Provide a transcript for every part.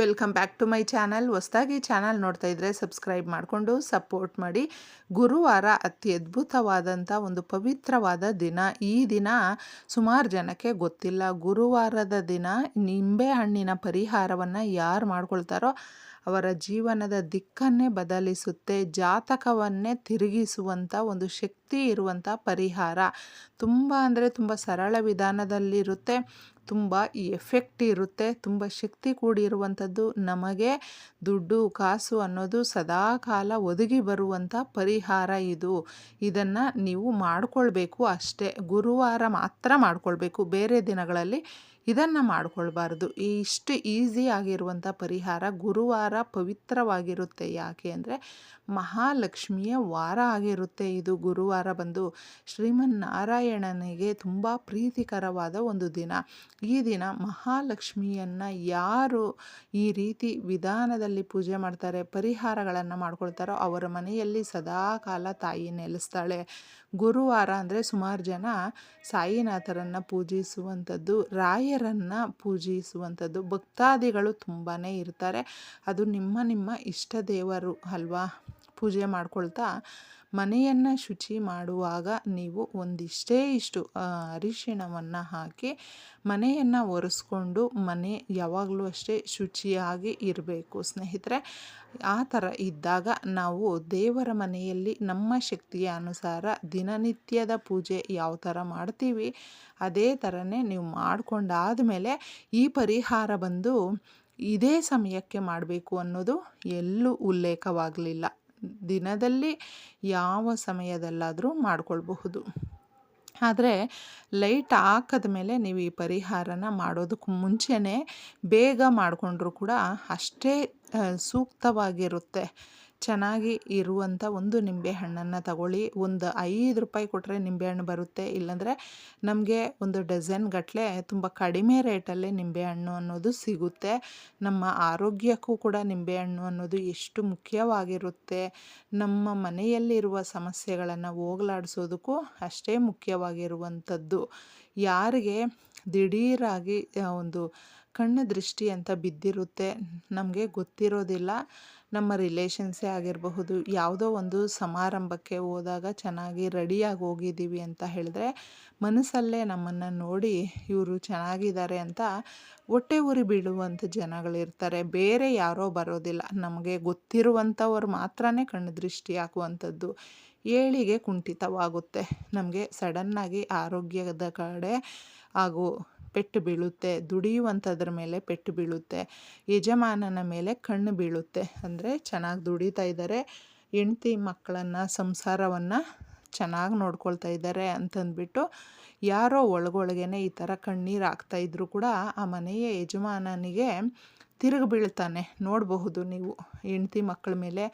Welcome back to my channel. ಹೊಸ್ದಾಗಿ channel ನೋಡ್ತಾ ಇದ್ದರೆ ಸಬ್ಸ್ಕ್ರೈಬ್ ಮಾಡಿಕೊಂಡು ಸಪೋರ್ಟ್ ಮಾಡಿ. ಗುರುವಾರ ಅತಿ ಅದ್ಭುತವಾದಂಥ ಒಂದು ಪವಿತ್ರವಾದ ದಿನ. ಈ ದಿನ ಸುಮಾರು ಜನಕ್ಕೆ ಗೊತ್ತಿಲ್ಲ. ಗುರುವಾರದ ದಿನ ನಿಂಬೆ ಹಣ್ಣಿನ ಪರಿಹಾರವನ್ನು ಯಾರು ಮಾಡ್ಕೊಳ್ತಾರೋ ಅವರ ಜೀವನದ ದಿಕ್ಕನ್ನೇ ಬದಲಿಸುತ್ತೆ. ಜಾತಕವನ್ನೇ ತಿರುಗಿಸುವಂಥ ಒಂದು ಶಕ್ತಿ ಇರುವಂಥ ಪರಿಹಾರ. ತುಂಬ ಅಂದರೆ ತುಂಬ ಸರಳ ವಿಧಾನದಲ್ಲಿರುತ್ತೆ. ತುಂಬ ಎಫೆಕ್ಟ್ ಇರುತ್ತೆ, ತುಂಬ ಶಕ್ತಿ ಕೂಡಿರುವಂಥದ್ದು ನಮಗೆ. ದುಡ್ಡು, ಕಾಸು ಅನ್ನೋದು ಸದಾ ಕಾಲ ಒದಗಿ ಬರುವಂಥ ಪರಿಹಾರ ಇದು. ಇದನ್ನು ನೀವು ಮಾಡಿಕೊಳ್ಬೇಕು ಅಷ್ಟೇ. ಗುರುವಾರ ಮಾತ್ರ ಮಾಡಿಕೊಳ್ಬೇಕು. ಬೇರೆ ದಿನಗಳಲ್ಲಿ ಇದನ್ನು ಮಾಡ್ಕೊಳ್ಬಾರ್ದು. ಇಷ್ಟು ಈಸಿ ಆಗಿರುವಂಥ ಪರಿಹಾರ ಗುರುವಾರ ಪವಿತ್ರವಾಗಿರುತ್ತೆ. ಯಾಕೆ ಅಂದರೆ ಮಹಾಲಕ್ಷ್ಮಿಯ ವಾರ ಆಗಿರುತ್ತೆ ಇದು. ಗುರುವಾರ ಬಂದು ಶ್ರೀಮನ್ನಾರಾಯಣನಿಗೆ ತುಂಬ ಪ್ರೀತಿಕರವಾದ ಒಂದು ದಿನ. ಈ ದಿನ ಮಹಾಲಕ್ಷ್ಮಿಯನ್ನು ಯಾರು ಈ ರೀತಿ ವಿಧಾನದಲ್ಲಿ ಪೂಜೆ ಮಾಡ್ತಾರೆ, ಪರಿಹಾರಗಳನ್ನು ಮಾಡ್ಕೊಳ್ತಾರೋ ಅವರ ಮನೆಯಲ್ಲಿ ಸದಾ ಕಾಲ ತಾಯಿ ನೆಲೆಸ್ತಾಳೆ. ಗುರುವಾರ ಅಂದರೆ ಸುಮಾರು ಜನ ಸಾಯಿನಾಥರನ್ನು ಪೂಜಿಸುವಂಥದ್ದು, ರಾಯರನ್ನು ಪೂಜಿಸುವಂಥದ್ದು, ಭಕ್ತಾದಿಗಳು ತುಂಬಾ ಇರ್ತಾರೆ. ಅದು ನಿಮ್ಮ ನಿಮ್ಮ ಇಷ್ಟ ದೇವರು ಅಲ್ವಾ? ಪೂಜೆ ಮಾಡ್ಕೊಳ್ತಾ ಮನೆಯನ್ನು ಶುಚಿ ಮಾಡುವಾಗ ನೀವು ಒಂದಿಷ್ಟೇ ಇಷ್ಟು ಅರಿಶಿಣವನ್ನು ಹಾಕಿ ಮನೆಯನ್ನು ಒರೆಸ್ಕೊಂಡು ಮನೆ ಯಾವಾಗಲೂ ಅಷ್ಟೇ ಶುಚಿಯಾಗಿ ಇರಬೇಕು. ಸ್ನೇಹಿತರೆ, ಆ ಥರ ಇದ್ದಾಗ ನಾವು ದೇವರ ಮನೆಯಲ್ಲಿ ನಮ್ಮ ಶಕ್ತಿಯ ಅನುಸಾರ ದಿನನಿತ್ಯದ ಪೂಜೆ ಯಾವ ಥರ ಮಾಡ್ತೀವಿ, ಅದೇ ಥರನೇ ನೀವು ಮಾಡಿಕೊಂಡಾದ ಮೇಲೆ ಈ ಪರಿಹಾರ ಬಂದು ಇದೇ ಸಮಯಕ್ಕೆ ಮಾಡಬೇಕು ಅನ್ನೋದು ಎಲ್ಲೂ ಉಲ್ಲೇಖವಾಗಲಿಲ್ಲ. ದಿನದಲ್ಲಿ ಯಾವ ಸಮಯದಲ್ಲಾದರೂ ಮಾಡಿಕೊಳ್ಬಹುದು. ಆದರೆ ಲೈಟ್ ಹಾಕದ ಮೇಲೆ ನೀವು ಈ ಪರಿಹಾರನ ಮಾಡೋದಕ್ಕೆ ಮುಂಚೆನೇ ಬೇಗ ಮಾಡಿಕೊಂಡ್ರೂ ಕೂಡ ಅಷ್ಟೇ ಸೂಕ್ತವಾಗಿರುತ್ತೆ. ಚೆನ್ನಾಗಿ ಇರುವಂಥ ಒಂದು ನಿಂಬೆಹಣ್ಣನ್ನು ತಗೊಳ್ಳಿ. ಒಂದು ಐದು ರೂಪಾಯಿ ಕೊಟ್ಟರೆ ನಿಂಬೆಹಣ್ಣು ಬರುತ್ತೆ. ಇಲ್ಲಾಂದರೆ ನಮಗೆ ಒಂದು ಡಜನ್ ಗಟ್ಟಲೆ ತುಂಬ ಕಡಿಮೆ ರೇಟಲ್ಲೇ ನಿಂಬೆಹಣ್ಣು ಅನ್ನೋದು ಸಿಗುತ್ತೆ. ನಮ್ಮ ಆರೋಗ್ಯಕ್ಕೂ ಕೂಡ ನಿಂಬೆಹಣ್ಣು ಅನ್ನೋದು ಎಷ್ಟು ಮುಖ್ಯವಾಗಿರುತ್ತೆ. ನಮ್ಮ ಮನೆಯಲ್ಲಿರುವ ಸಮಸ್ಯೆಗಳನ್ನು ಹೋಗಲಾಡಿಸೋದಕ್ಕೂ ಅಷ್ಟೇ ಮುಖ್ಯವಾಗಿರುವಂಥದ್ದು. ಯಾರಿಗೆ ದಿಢೀರಾಗಿ ಒಂದು ಕಣ್ಣು ದೃಷ್ಟಿ ಅಂತ ಬಿದ್ದಿರುತ್ತೆ. ನಮಗೆ ಗೊತ್ತಿರೋದಿಲ್ಲ. ನಮ್ಮ ರಿಲೇಷನ್ಸೇ ಆಗಿರಬಹುದು. ಯಾವುದೋ ಒಂದು ಸಮಾರಂಭಕ್ಕೆ ಹೋದಾಗ ಚೆನ್ನಾಗಿ ರೆಡಿಯಾಗಿ ಹೋಗಿದ್ದೀವಿ ಅಂತ ಹೇಳಿದ್ರೆ ಮನಸ್ಸಲ್ಲೇ ನಮ್ಮನ್ನು ನೋಡಿ ಇವರು ಚೆನ್ನಾಗಿದ್ದಾರೆ ಅಂತ ಹೊಟ್ಟೆ ಉರಿ ಬೀಳುವಂಥ ಜನಗಳಿರ್ತಾರೆ. ಬೇರೆ ಯಾರೋ ಬರೋದಿಲ್ಲ. ನಮಗೆ ಗೊತ್ತಿರುವಂಥವ್ರು ಮಾತ್ರ ಕಣ್ಣು ದೃಷ್ಟಿ ಹಾಕುವಂಥದ್ದು ಏಳಿಗೆ ಕುಂಠಿತವಾಗುತ್ತೆ. ನಮಗೆ ಸಡನ್ನಾಗಿ ಆರೋಗ್ಯದ ಕಡೆ ಹಾಗೂ ಪೆಟ್ಟು ಬೀಳುತ್ತೆ, ದುಡಿಯುವಂಥದ್ರ ಮೇಲೆ ಪೆಟ್ಟು ಬೀಳುತ್ತೆ, ಯಜಮಾನನ ಮೇಲೆ ಕಣ್ಣು ಬೀಳುತ್ತೆ. ಅಂದರೆ ಚೆನ್ನಾಗಿ ದುಡಿತಾ ಇದ್ದಾರೆ ಹೆಂಡ್ತಿ ಮಕ್ಕಳನ್ನು, ಸಂಸಾರವನ್ನು ಚೆನ್ನಾಗಿ ನೋಡ್ಕೊಳ್ತಾ ಇದ್ದಾರೆ ಅಂತಂದ್ಬಿಟ್ಟು ಯಾರೋ ಒಳಗೊಳಗೇನೆ ಈ ಥರ ಕಣ್ಣೀರು ಇದ್ದರೂ ಕೂಡ ಆ ಮನೆಯ ಯಜಮಾನನಿಗೆ ತಿರುಗಿ ಬೀಳ್ತಾನೆ. ನೋಡಬಹುದು ನೀವು ಹೆಂಡತಿ ಮಕ್ಕಳ ಮೇಲೆ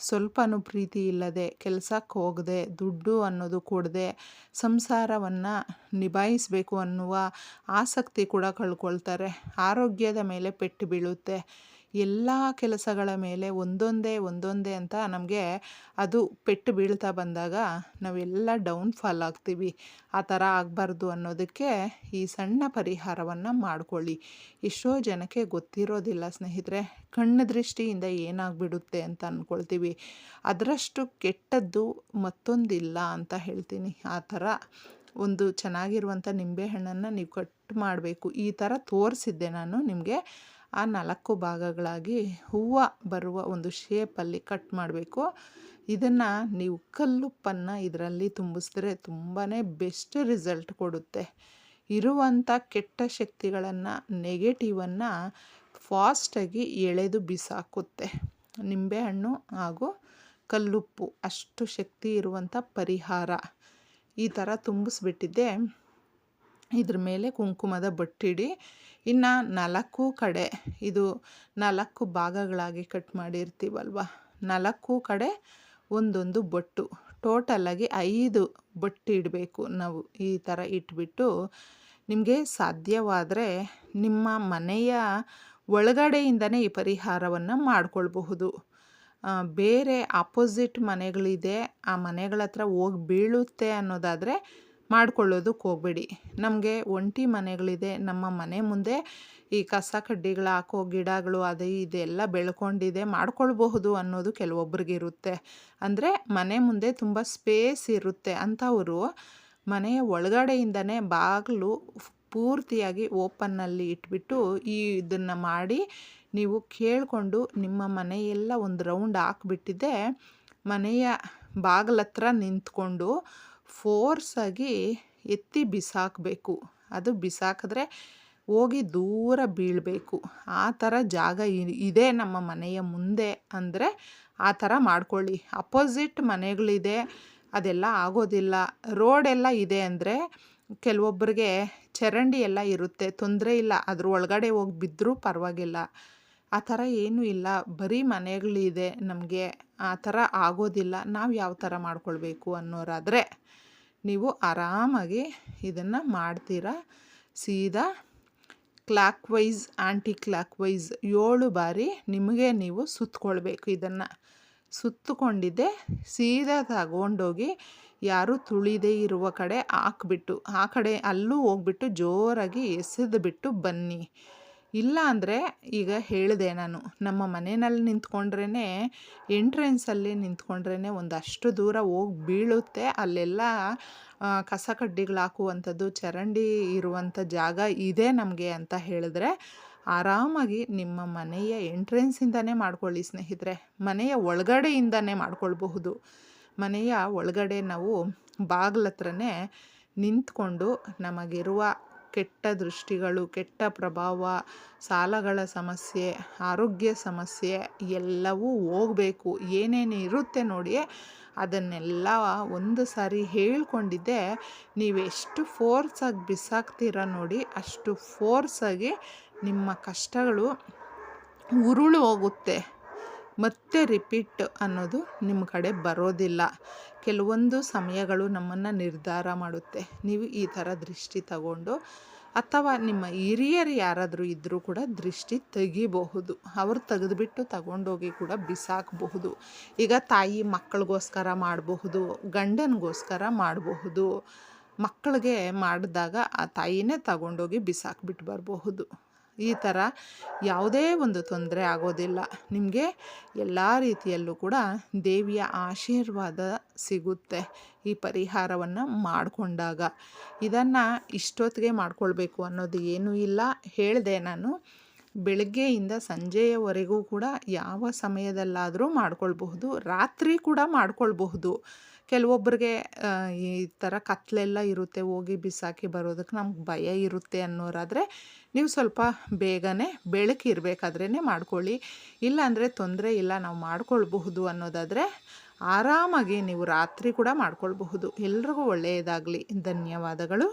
ಸ್ವಲ್ಪನೂ ಪ್ರೀತಿ ಇಲ್ಲದೆ ಕೆಲಸಕ್ಕೆ ಹೋಗದೆ, ದುಡ್ಡು ಅನ್ನೋದು ಕೊಡದೆ ಸಂಸಾರವನ್ನು ನಿಭಾಯಿಸಬೇಕು ಅನ್ನುವ ಆಸಕ್ತಿ ಕೂಡ ಕಳ್ಕೊಳ್ತಾರೆ. ಆರೋಗ್ಯದ ಮೇಲೆ ಪೆಟ್ಟು ಬೀಳುತ್ತೆ. ಎಲ್ಲ ಕೆಲಸಗಳ ಮೇಲೆ ಒಂದೊಂದೇ ಒಂದೊಂದೇ ಅಂತ ನಮಗೆ ಅದು ಪೆಟ್ಟು ಬೀಳ್ತಾ ಬಂದಾಗ ನಾವೆಲ್ಲ ಡೌನ್ ಫಾಲ್ ಆಗ್ತೀವಿ. ಆ ಥರ ಆಗಬಾರ್ದು ಅನ್ನೋದಕ್ಕೆ ಈ ಸಣ್ಣ ಪರಿಹಾರವನ್ನು ಮಾಡ್ಕೊಳ್ಳಿ. ಎಷ್ಟೋ ಜನಕ್ಕೆ ಗೊತ್ತಿರೋದಿಲ್ಲ ಸ್ನೇಹಿತರೆ, ಕಣ್ಣು ದೃಷ್ಟಿಯಿಂದ ಏನಾಗ್ಬಿಡುತ್ತೆ ಅಂತ ಅಂದ್ಕೊಳ್ತೀವಿ ಅದರಷ್ಟು ಕೆಟ್ಟದ್ದು ಮತ್ತೊಂದಿಲ್ಲ ಅಂತ ಹೇಳ್ತೀನಿ. ಆ ಥರ ಒಂದು ಚೆನ್ನಾಗಿರುವಂಥ ನಿಂಬೆಹಣ್ಣನ್ನು ನೀವು ಕಟ್ ಮಾಡಬೇಕು. ಈ ಥರ ತೋರಿಸಿದ್ದೆ ನಾನು ನಿಮಗೆ. ಆ ನಾಲ್ಕು ಭಾಗಗಳಾಗಿ ಹೂವು ಬರುವ ಒಂದು ಶೇಪಲ್ಲಿ ಕಟ್ ಮಾಡಬೇಕು. ಇದನ್ನು ನೀವು ಕಲ್ಲುಪ್ಪನ್ನು ಇದರಲ್ಲಿ ತುಂಬಿಸಿದ್ರೆ ತುಂಬಾ ಬೆಸ್ಟ್ ರಿಸಲ್ಟ್ ಕೊಡುತ್ತೆ. ಇರುವಂಥ ಕೆಟ್ಟ ಶಕ್ತಿಗಳನ್ನು ನೆಗೆಟಿವನ್ನು ಫಾಸ್ಟಾಗಿ ಎಳೆದು ಬಿಸಾಕುತ್ತೆ. ನಿಂಬೆಹಣ್ಣು ಹಾಗೂ ಕಲ್ಲುಪ್ಪು, ಅಷ್ಟು ಶಕ್ತಿ ಇರುವಂಥ ಪರಿಹಾರ ಈ ಥರ ತುಂಬಿಸ್ಬಿಟ್ಟಿದ್ದೆ. ಇದ್ರ ಮೇಲೆ ಕುಂಕುಮದ ಬಟ್ಟಿಡಿ. ಇನ್ನು ನಾಲ್ಕು ಕಡೆ ಇದು ನಾಲ್ಕು ಭಾಗಗಳಾಗಿ ಕಟ್ ಮಾಡಿರ್ತೀವಲ್ವ? ನಾಲ್ಕು ಕಡೆ ಒಂದೊಂದು ಬೊಟ್ಟು. ಟೋಟಲಾಗಿ ಐದು ಬೊಟ್ಟು ಇಡಬೇಕು ನಾವು ಈ ಥರ ಇಟ್ಬಿಟ್ಟು. ನಿಮಗೆ ಸಾಧ್ಯವಾದರೆ ನಿಮ್ಮ ಮನೆಯ ಒಳಗಡೆಯಿಂದನೇ ಈ ಪರಿಹಾರವನ್ನು ಮಾಡಿಕೊಳ್ಬಹುದು. ಬೇರೆ ಆಪೋಸಿಟ್ ಮನೆಗಳಿದೆ. ಆ ಮನೆಗಳ ಹತ್ರ ಹೋಗಿ ಬೀಳುತ್ತೆ ಅನ್ನೋದಾದರೆ ಮಾಡ್ಕೊಳ್ಳೋದಕ್ಕೆ ಹೋಗಬೇಡಿ. ನಮಗೆ ಒಂಟಿ ಮನೆಗಳಿದೆ, ನಮ್ಮ ಮನೆ ಮುಂದೆ ಈ ಕಸ ಕಡ್ಡಿಗಳು ಹಾಕೋ ಗಿಡಗಳು, ಅದು ಇದೆಲ್ಲ ಬೆಳ್ಕೊಂಡಿದೆ, ಮಾಡ್ಕೊಳ್ಬಹುದು ಅನ್ನೋದು ಕೆಲವೊಬ್ರಿಗೆ ಇರುತ್ತೆ. ಅಂದರೆ ಮನೆ ಮುಂದೆ ತುಂಬ ಸ್ಪೇಸ್ ಇರುತ್ತೆ ಅಂಥವರು ಮನೆಯ ಒಳಗಡೆಯಿಂದನೇ ಬಾಗಿಲು ಪೂರ್ತಿಯಾಗಿ ಓಪನ್ನಲ್ಲಿ ಇಟ್ಬಿಟ್ಟು ಈ ಇದನ್ನು ಮಾಡಿ ನೀವು ಕೇಳಿಕೊಂಡು ನಿಮ್ಮ ಮನೆಯೆಲ್ಲ ಒಂದು ರೌಂಡ್ ಹಾಕ್ಬಿಟ್ಟಿದ್ದೆ ಮನೆಯ ಬಾಗಿಲತ್ರ ನಿಂತ್ಕೊಂಡು ಫೋರ್ಸಾಗಿ ಎತ್ತಿ ಬಿಸಾಕಬೇಕು. ಅದು ಬಿಸಾಕಿದ್ರೆ ಹೋಗಿ ದೂರ ಬೀಳಬೇಕು. ಆ ಥರ ಜಾಗ ಇದೆ ನಮ್ಮ ಮನೆಯ ಮುಂದೆ ಅಂದರೆ ಆ ಥರ ಮಾಡ್ಕೊಳ್ಳಿ. ಅಪೋಸಿಟ್ ಮನೆಗಳಿದೆ, ಅದೆಲ್ಲ ಆಗೋದಿಲ್ಲ. ರೋಡೆಲ್ಲ ಇದೆ ಅಂದರೆ ಕೆಲವೊಬ್ಬರಿಗೆ ಚರಂಡಿ ಎಲ್ಲ ಇರುತ್ತೆ, ತೊಂದರೆ ಇಲ್ಲ. ಅದ್ರ ಒಳಗಡೆ ಹೋಗಿ ಬಿದ್ದರೂ ಪರವಾಗಿಲ್ಲ. ಆ ಥರ ಏನೂ ಇಲ್ಲ. ಬರೀ ಮನೆಗಳಿದೆ ನಮಗೆ. ಆ ಥರ ಆಗೋದಿಲ್ಲ. ನಾವು ಯಾವ ಥರ ಮಾಡ್ಕೊಳ್ಬೇಕು ಅನ್ನೋರಾದರೆ ನೀವು ಆರಾಮಾಗಿ ಇದನ್ನು ಮಾಡ್ತೀರಾ. ಸೀದಾ clockwise anticlockwise ಏಳು ಬಾರಿ ನಿಮಗೆ ನೀವು ಸುತ್ತಕೊಳ್ಬೇಕು ಇದನ್ನು. ಸುತ್ತಕೊಂಡಿದ್ದೆ, ಸೀದಾ ತಗೊಂಡೋಗಿ ಯಾರು ತುಳಿದೇ ಇರುವ ಕಡೆ ಹಾಕ್ಬಿಟ್ಟು, ಆ ಕಡೆ ಅಲ್ಲೂ ಹೋಗ್ಬಿಟ್ಟು ಜೋರಾಗಿ ಎಸೆದು ಬಿಟ್ಟು ಬನ್ನಿ. ಇಲ್ಲ ಅಂದರೆ ಈಗ ಹೇಳಿದೆ ನಾನು, ನಮ್ಮ ಮನೆಯಲ್ಲಿ ನಿಂತ್ಕೊಂಡ್ರೇ ಎಂಟ್ರೆನ್ಸಲ್ಲಿ ನಿಂತ್ಕೊಂಡ್ರೇ ಒಂದಷ್ಟು ದೂರ ಹೋಗಿ ಬೀಳುತ್ತೆ. ಅಲ್ಲೆಲ್ಲ ಕಸ ಕಡ್ಡಿಗಳು ಹಾಕುವಂಥದ್ದು, ಚರಂಡಿ ಇರುವಂಥ ಜಾಗ ಇದೆ ನಮಗೆ ಅಂತ ಹೇಳಿದ್ರೆ ಆರಾಮಾಗಿ ನಿಮ್ಮ ಮನೆಯ ಎಂಟ್ರೆನ್ಸಿಂದನೇ ಮಾಡ್ಕೊಳ್ಳಿ ಸ್ನೇಹಿತರೆ. ಮನೆಯ ಒಳಗಡೆಯಿಂದನೇ ಮಾಡ್ಕೊಳ್ಬಹುದು. ಮನೆಯ ಒಳಗಡೆ ನಾವು ಬಾಗಿಲತ್ರನೇ ನಿಂತ್ಕೊಂಡು ನಮಗಿರುವ ಕೆಟ್ಟ ದೃಷ್ಟಿಗಳು, ಕೆಟ್ಟ ಪ್ರಭಾವ, ಸಾಲಗಳ ಸಮಸ್ಯೆ, ಆರೋಗ್ಯ ಸಮಸ್ಯೆ ಎಲ್ಲವೂ ಹೋಗಬೇಕು. ಏನೇನು ಇರುತ್ತೆ ನೋಡಿ ಅದನ್ನೆಲ್ಲ ಒಂದು ಸಾರಿ ಹೇಳ್ಕೊಂಡಿದ್ದೆ. ನೀವೆಷ್ಟು ಫೋರ್ಸಾಗಿ ಬಿಸಾಕ್ತೀರ ನೋಡಿ, ಅಷ್ಟು ಫೋರ್ಸಾಗಿ ನಿಮ್ಮ ಕಷ್ಟಗಳು ಉರುಳು ಹೋಗುತ್ತೆ. ಮತ್ತೆ ರಿಪೀಟ್ ಅನ್ನೋದು ನಿಮ್ಮ ಕಡೆ ಬರೋದಿಲ್ಲ. ಕೆಲವೊಂದು ಸಮಯಗಳು ನಮ್ಮನ್ನು ನಿರ್ಧಾರ ಮಾಡುತ್ತೆ. ನೀವು ಈ ಥರ ದೃಷ್ಟಿ ತಗೊಂಡು ಅಥವಾ ನಿಮ್ಮ ಹಿರಿಯರು ಯಾರಾದರೂ ಇದ್ದರೂ ಕೂಡ ದೃಷ್ಟಿ ತೆಗಿಬಹುದು. ಅವರು ತೆಗೆದುಬಿಟ್ಟು ತಗೊಂಡೋಗಿ ಕೂಡ ಬಿಸಾಕಬಹುದು. ಈಗ ತಾಯಿ ಮಕ್ಕಳಿಗೋಸ್ಕರ ಮಾಡಬಹುದು, ಗಂಡನಿಗೋಸ್ಕರ ಮಾಡಬಹುದು. ಮಕ್ಕಳಿಗೆ ಮಾಡಿದಾಗ ಆ ತಾಯಿನೇ ತಗೊಂಡೋಗಿ ಬಿಸಾಕ್ಬಿಟ್ಟು ಬರಬಹುದು. ಈ ಥರ ಯಾವುದೇ ಒಂದು ತೊಂದರೆ ಆಗೋದಿಲ್ಲ. ನಿಮಗೆ ಎಲ್ಲ ರೀತಿಯಲ್ಲೂ ಕೂಡ ದೇವಿಯ ಆಶೀರ್ವಾದ ಸಿಗುತ್ತೆ ಈ ಪರಿಹಾರವನ್ನು ಮಾಡಿಕೊಂಡಾಗ. ಇದನ್ನು ಇಷ್ಟೊತ್ತಿಗೆ ಮಾಡಿಕೊಳ್ಬೇಕು ಅನ್ನೋದು ಏನೂ ಇಲ್ಲ. ಹೇಳಿದೆ ನಾನು, ಬೆಳಗ್ಗೆಯಿಂದ ಸಂಜೆಯವರೆಗೂ ಕೂಡ ಯಾವ ಸಮಯದಲ್ಲಾದರೂ ಮಾಡ್ಕೊಳ್ಬಹುದು, ರಾತ್ರಿ ಕೂಡ ಮಾಡ್ಕೊಳ್ಬಹುದು. ಕೆಲವೊಬ್ಬರಿಗೆ ಈ ಥರ ಕತ್ಲೆಲ್ಲ ಇರುತ್ತೆ, ಹೋಗಿ ಬಿಸಾಕಿ ಬರೋದಕ್ಕೆ ನಮ್ಗೆ ಭಯ ಇರುತ್ತೆ ಅನ್ನೋರಾದರೆ ನೀವು ಸ್ವಲ್ಪ ಬೇಗನೆ ಬೆಳಕಿರಬೇಕಾದ್ರೇ ಮಾಡ್ಕೊಳ್ಳಿ. ಇಲ್ಲಾಂದರೆ ತೊಂದರೆ ಇಲ್ಲ, ನಾವು ಮಾಡ್ಕೊಳ್ಬಹುದು ಅನ್ನೋದಾದರೆ ಆರಾಮಾಗಿ ನೀವು ರಾತ್ರಿ ಕೂಡ ಮಾಡ್ಕೊಳ್ಬಹುದು. ಎಲ್ರಿಗೂ ಒಳ್ಳೆಯದಾಗಲಿ. ಧನ್ಯವಾದಗಳು.